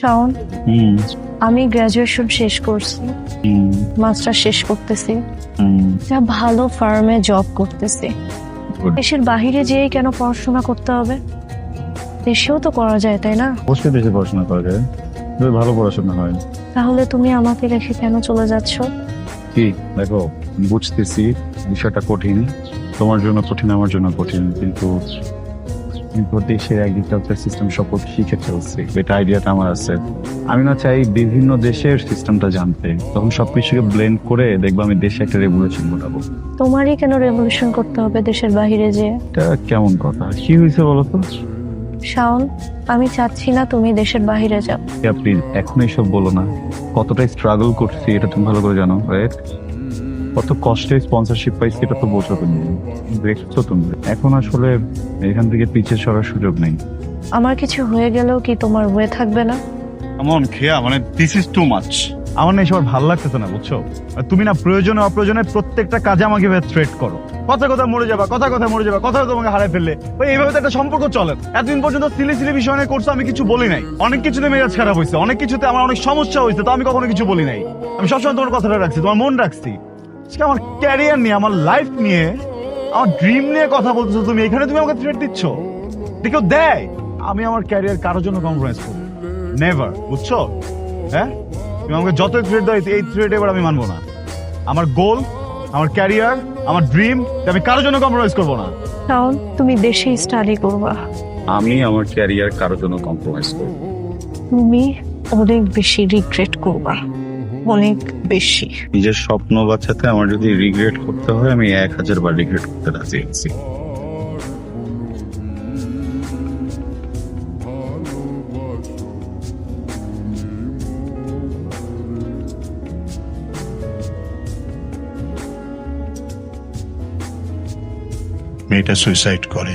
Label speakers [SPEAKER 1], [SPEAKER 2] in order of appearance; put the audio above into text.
[SPEAKER 1] শাওন
[SPEAKER 2] হুম।
[SPEAKER 1] আমি গ্রাজুয়েশন শেষ করছি
[SPEAKER 2] হুম।
[SPEAKER 1] মাস্টার শেষ করতেছি।
[SPEAKER 2] হুম।
[SPEAKER 1] ভালো ফার্মে জব করতেছি। দেশের বাহিরে যেয়ে কেন পড়াশোনা করতে হবে? দেশেও তো করা যায় তাই না?
[SPEAKER 2] অবশ্যই দেশে পড়াশোনা করা যায়। যদি ভালো পড়াশোনা হয়।
[SPEAKER 1] তাহলে তুমি আমাকে রেখে কেন চলে যাচ্ছ?
[SPEAKER 2] কি? দেখো বুঝতেছি বিষয়টা কঠিন। তোমার জন্য কঠিন আমার জন্য কঠিন। কিন্তু দেশের এগ্রিকালচার সিস্টেম সম্পর্কে শিখে ফেলছি। এটা আইডিয়াটা আমার আছে। আমি না চাই বিভিন্ন দেশের সিস্টেমটা জানতে। তখন সবকিছুকে ব্লেন্ড করে দেখব আমি দেশে একটা রেভলিউশন ঘটাবো
[SPEAKER 1] তোমারই কেন রেভলিউশন করতে হবে দেশের বাহিরে যেয়ে
[SPEAKER 2] এটা কেমন কথা? কি হয়েছে বলো তো
[SPEAKER 1] শাওন আমি চাচ্ছি না তুমি দেশের বাহিরে যাও।
[SPEAKER 2] প্লিজ এখন এইসব বলো না। কতটা স্ট্রাগল করছি এটা তুমি ভালো করে জানো রাইট কত কষ্টে স্পন্সরশিপ পাইছি এটা তো বোঝো তুমি দেখছ তুমি। এখন আসলে এখান থেকে পিছিয়ে সরার সুযোগ নেই।
[SPEAKER 1] আমার কিছু হয়ে গেলেও কি তোমার হয়ে থাকবে না?
[SPEAKER 2] এমন খেয়া মানে দিস ইজ টু মাচ আমার না এসব ভালো লাগতেছে না বুঝছ? আর তুমি না প্রয়োজনে অপ্রয়োজনে প্রত্যেকটা কাজে আমাকে থ্রেট করো। কথা কথা মরে যাবা কথা কথা মরে যাবা কথা তোমাকে হারাই ফেললে। ওই এইভাবে তো একটা সম্পর্ক চলে। এতদিন পর্যন্ত সিলি সিলি বিষয় নিয়ে করছ আমি কিছু বলি নাই। অনেক কিছুতে মেজাজ খারাপ হয়েছে অনেক কিছুতে আমার অনেক সমস্যা হয়েছে তো আমি কখনো কিছু বলি নাই। আমি সবসময় তোমার কথাটা রাখছি তোমার মন রাখছি। আজকে আমার ক্যারিয়ার নিয়ে আমার লাইফ নিয়ে আমার ড্রিম নিয়ে কথা বলতেছো তুমি। এখানে তুমি আমাকে থ্রেট দিচ্ছ। কেউ দেয়? আমি আমার ক্যারিয়ার কারোর জন্য কম্প্রোমাইজ করব নেভার বুঝছ? হ্যাঁ? তুমি আমাকে যতই থ্রেড দাও এই থ্রেড এবার আমি মানবো না। আমার গোল আমার ক্যারিয়ার আমার ড্রিম আমি কারোর জন্য কম্প্রোমাইজ করব না।
[SPEAKER 1] শাওন তুমি দেশে স্টাডি করবা।
[SPEAKER 2] আমি আমার ক্যারিয়ার কারোর জন্য কম্প্রোমাইজ করব
[SPEAKER 1] তুমি অনেক বেশি রিগ্রেট করবা। অনেক বেশি।
[SPEAKER 2] নিজের স্বপ্ন বাচ্চাতে আমার যদি রিগ্রেট করতে হয় আমি এক হাজার বার রিগ্রেট করতে রাজি আছি।
[SPEAKER 3] মেয়েটা সুইসাইড করে।